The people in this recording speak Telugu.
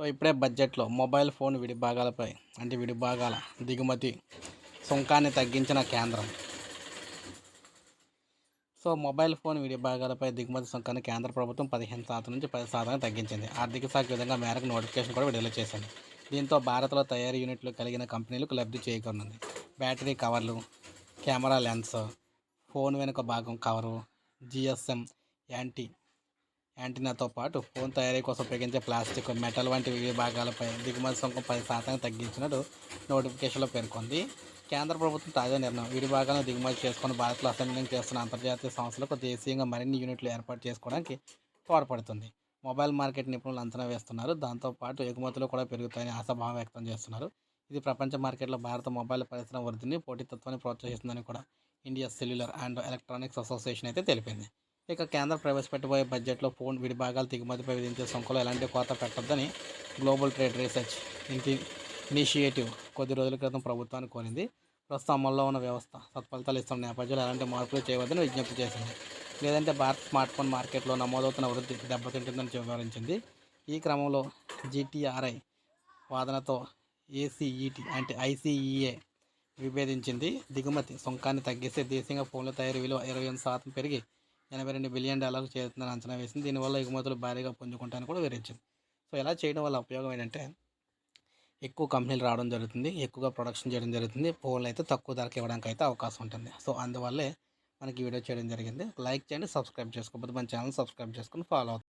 సో ఇప్పుడే బడ్జెట్లో మొబైల్ ఫోన్ విడిభాగాలపై అంటే విడిభాగాల దిగుమతి సుంకాన్ని తగ్గించిన కేంద్రం. సో మొబైల్ ఫోన్ విడిభాగాలపై దిగుమతి సుంకాన్ని కేంద్ర ప్రభుత్వం పదిహేను శాతం నుంచి పది శాతానికి తగ్గించింది. ఆర్థిక శాఖ విధంగా మేరకు నోటిఫికేషన్ కూడా విడుదల చేసింది. దీంతో భారత్లో తయారీ యూనిట్లు కలిగిన కంపెనీలకు లబ్ధి చేకూరనుంది బ్యాటరీ కవర్లు కెమెరా లెన్స్ ఫోన్ వెనుక భాగం కవరు జిఎస్ఎం యాంటీ యాంటీనాతో పాటు ఫోన్ తయారీ కోసం ఉపయోగించే ప్లాస్టిక్ మెటల్ వంటి వివిధ భాగాలపై దిగుమతి సుంకం పది శాతం తగ్గించినట్టు నోటిఫికేషన్లో పేర్కొంది. కేంద్ర ప్రభుత్వం తాజా నిర్ణయం. విడి భాగాలను దిగుమతి చేసుకుని భారత్లో అసెంబ్లింగ్ చేస్తున్న అంతర్జాతీయ సంస్థలకు దేశీయంగా మరిన్ని యూనిట్లు ఏర్పాటు చేసుకోవడానికి తోడ్పడుతుంది. మొబైల్ మార్కెట్ నిపుణులు అంచనా వేస్తున్నారు. దాంతోపాటు ఎగుమతులు కూడా పెరుగుతాయని ఆశాభావం వ్యక్తం చేస్తున్నారు. ఇది ప్రపంచ మార్కెట్లో భారత మొబైల్ పరిశ్రమ వృద్ధిని పోటీతత్వాన్ని ప్రోత్సహిస్తుందని కూడా India cellular and electronics association అయితే తెలిపింది. ఇక కేంద్రం ప్రవేశపెట్టబోయే బడ్జెట్లో ఫోన్ విడిభాగాలు దిగుమతిపై విధించే సుంకలో ఎలాంటి కోత పెట్టొద్దని గ్లోబల్ ట్రేడ్ రీసెర్చ్ ఇంటి ఇనిషియేటివ్ కొద్ది రోజుల క్రితం ప్రభుత్వాన్ని కోరింది. ప్రస్తుతం అమల్లో ఉన్న వ్యవస్థ సత్ఫలితాలు ఇస్తున్న నేపథ్యంలో ఎలాంటి మార్పులు చేయవద్దని విజ్ఞప్తి చేసింది. లేదంటే భారత్ స్మార్ట్ ఫోన్ మార్కెట్లో నమోదవుతున్న వృద్ధి దెబ్బతింటుందని వివరించింది. ఈ క్రమంలో జీటీఆర్ఐ వాదనతో ఏసీఈటీ అంటే ఐసీఈఏ విభేదించింది. దిగుమతి సుంకాన్ని తగ్గిస్తే దేశీయంగా ఫోన్ల తయారీ విలువ ఇరవై ఎనిమిది శాతం పెరిగి ఎనభై రెండు బిలియన్ డాలర్లు చేరుతుందని అంచనా వేసింది. దీనివల్ల ఎగుమతులు భారీగా పుంజుకుంటాయని కూడా వివరించింది. సో ఇలా చేయడం వల్ల ఉపయోగం ఏంటంటే ఎక్కువ కంపెనీలు రావడం జరుగుతుంది ఎక్కువగా ప్రొడక్షన్ చేయడం జరుగుతుంది ఫోన్లు అయితే తక్కువ ధరకు ఇవ్వడానికి అయితే అవకాశం ఉంటుంది. సో అందువల్లే మనకి వీడియో చేయడం జరిగింది. లైక్ చేయండి సబ్స్క్రైబ్ చేసుకోకపోతే మన ఛానల్ సబ్స్క్రైబ్ చేసుకుని ఫాలో అవుతుంది